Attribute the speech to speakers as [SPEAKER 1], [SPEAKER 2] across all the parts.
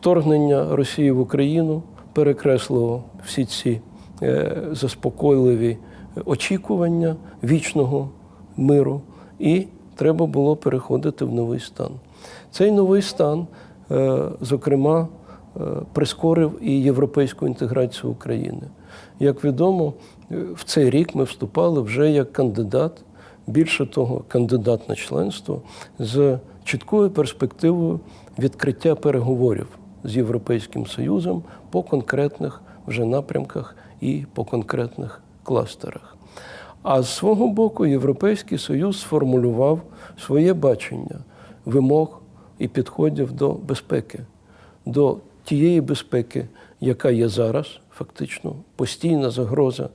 [SPEAKER 1] Вторгнення Росії в Україну перекреслило всі ці е, заспокійливі очікування вічного миру, і треба було переходити в новий стан. Цей новий стан, е, зокрема, е, прискорив і європейську інтеграцію України. Як відомо, в цей рік ми вступали вже як кандидат, більше того, кандидат на членство з чіткою перспективою відкриття переговорів з Європейським Союзом по конкретних вже напрямках і по конкретних кластерах. А з свого боку, Європейський Союз сформулював своє бачення вимог і підходів до безпеки, до тієї безпеки, яка є зараз, фактично, постійна загроза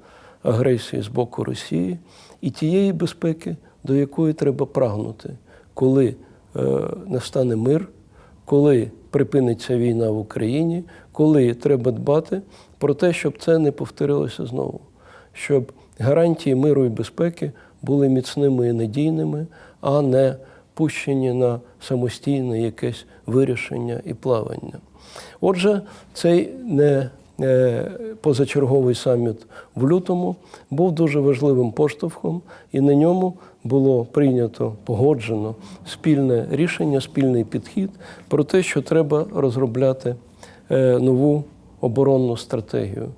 [SPEAKER 1] агресії з боку Росії, і тієї безпеки, до якої треба прагнути, коли е, настане мир, коли припиниться війна в Україні, коли треба дбати про те, щоб це не повторилося знову, щоб гарантії миру і безпеки були міцними і надійними, а не пущені на самостійне якесь вирішення і плавання. Отже, цей не позачерговий саміт в лютому був дуже важливим поштовхом, і на ньому було прийнято погоджено спільне рішення, спільний підхід про те, що треба розробляти е, нову оборонну стратегію